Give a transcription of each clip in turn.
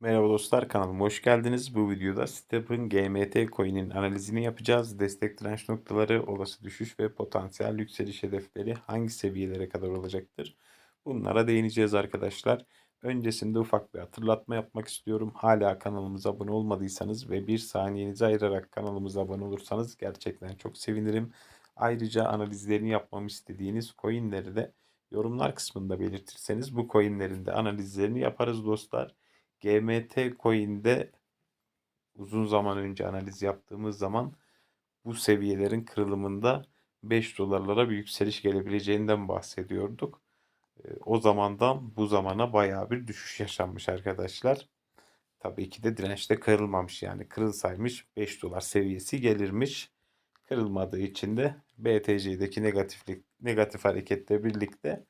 Merhaba dostlar kanalıma hoş geldiniz. Bu videoda Step'ın GMT coin'in analizini yapacağız. Destek direnç noktaları, olası düşüş ve potansiyel yükseliş hedefleri hangi seviyelere kadar olacaktır? Bunlara değineceğiz arkadaşlar. Öncesinde ufak bir hatırlatma yapmak istiyorum. Hala kanalımıza abone olmadıysanız ve bir saniyenizi ayırarak kanalımıza abone olursanız gerçekten çok sevinirim. Ayrıca analizlerini yapmamı istediğiniz coin'leri de yorumlar kısmında belirtirseniz bu coin'lerin de analizlerini yaparız dostlar. GMT Coin'de uzun zaman önce analiz yaptığımız zaman bu seviyelerin kırılımında 5 dolarlara bir yükseliş gelebileceğinden bahsediyorduk. O zamandan bu zamana bayağı bir düşüş yaşanmış arkadaşlar. Tabii ki de dirençte kırılmamış yani kırılsaymış 5 dolar seviyesi gelirmiş. Kırılmadığı için de BTC'deki negatiflik negatif hareketle birlikte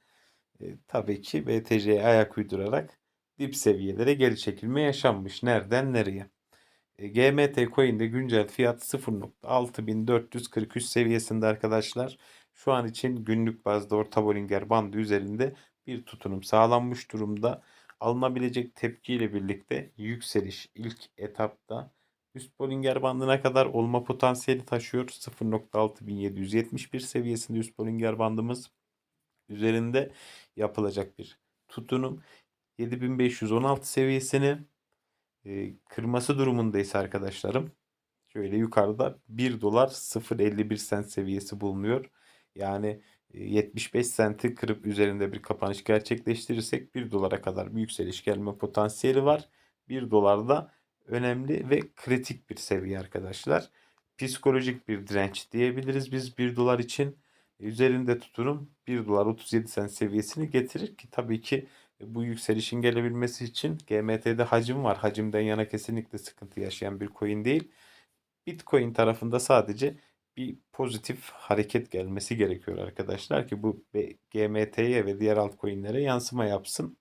e, tabii ki BTC'ye ayak uydurarak dip seviyelere geri çekilme yaşanmış. Nereden nereye? E, GMT Coin'de güncel fiyat 0.6443 seviyesinde arkadaşlar. Şu an için günlük bazda orta Bollinger bandı üzerinde bir tutunum sağlanmış durumda. Alınabilecek tepkiyle birlikte yükseliş ilk etapta üst Bollinger bandına kadar olma potansiyeli taşıyor. 0.6771 seviyesinde üst Bollinger bandımız üzerinde yapılacak bir tutunum. 7516 seviyesini e, kırması durumundaysa arkadaşlarım şöyle yukarıda 1 dolar 0.51 sent seviyesi bulunuyor. Yani e, 75 senti kırıp üzerinde bir kapanış gerçekleştirirsek 1 dolara kadar bir yükseliş gelme potansiyeli var. 1 dolar da önemli ve kritik bir seviye arkadaşlar. Psikolojik bir direnç diyebiliriz biz 1 dolar için. Üzerinde tuturum 1 dolar 37 sent seviyesini getirir ki tabii ki e, bu yükselişin gelebilmesi için GMT'de hacim var. Hacimden yana kesinlikle sıkıntı yaşayan bir coin değil. Bitcoin tarafında sadece bir pozitif hareket gelmesi gerekiyor arkadaşlar ki bu GMT'ye ve diğer altcoin'lere yansıma yapsın.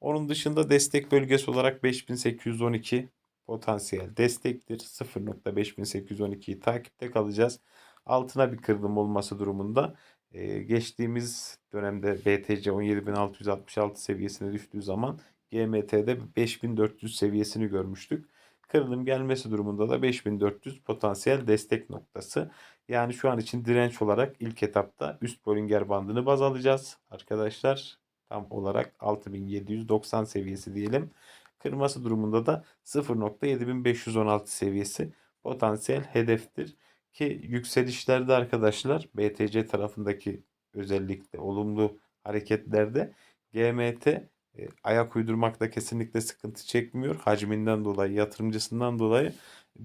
Onun dışında destek bölgesi olarak 5812 potansiyel destektir. 0.5812'yi takipte kalacağız. Altına bir kırılım olması durumunda e, geçtiğimiz dönemde BTC 17.666 seviyesine düştüğü zaman GMT'de 5400 seviyesini görmüştük. Kırılım gelmesi durumunda da 5400 potansiyel destek noktası. Yani şu an için direnç olarak ilk etapta üst Bollinger bandını baz alacağız arkadaşlar. Tam olarak 6790 seviyesi diyelim. Kırması durumunda da 0.7516 seviyesi potansiyel hedeftir. Ki yükselişlerde arkadaşlar BTC tarafındaki özellikle olumlu hareketlerde GMT e, ayak uydurmakta kesinlikle sıkıntı çekmiyor. Hacminden dolayı, yatırımcısından dolayı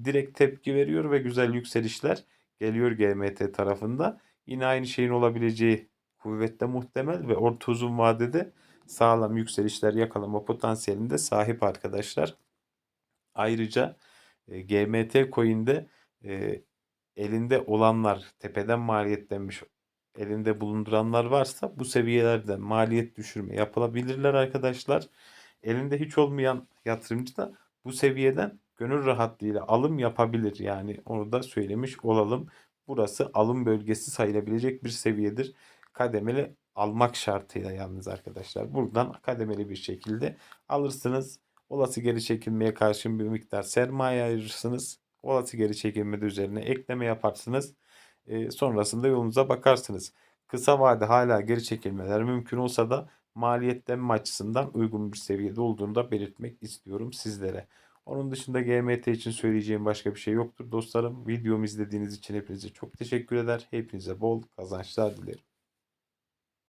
direkt tepki veriyor ve güzel yükselişler geliyor GMT tarafında. Yine aynı şeyin olabileceği kuvvetle muhtemel ve orta uzun vadede sağlam yükselişler yakalama potansiyelinde sahip arkadaşlar. Ayrıca e, GMT coin'de e, elinde olanlar tepeden maliyetlenmiş elinde bulunduranlar varsa bu seviyelerde maliyet düşürme yapılabilirler arkadaşlar. Elinde hiç olmayan yatırımcı da bu seviyeden gönül rahatlığıyla alım yapabilir. Yani onu da söylemiş olalım. Burası alım bölgesi sayılabilecek bir seviyedir. Kademeli almak şartıyla yalnız arkadaşlar. Buradan kademeli bir şekilde alırsınız. Olası geri çekilmeye karşın bir miktar sermaye ayırırsınız. Olası geri çekilmede üzerine ekleme yaparsınız. E, sonrasında yolunuza bakarsınız. Kısa vade hala geri çekilmeler mümkün olsa da maliyetlenme açısından uygun bir seviyede olduğunu da belirtmek istiyorum sizlere. Onun dışında GMT için söyleyeceğim başka bir şey yoktur dostlarım. Videomu izlediğiniz için hepinize çok teşekkür eder. Hepinize bol kazançlar dilerim.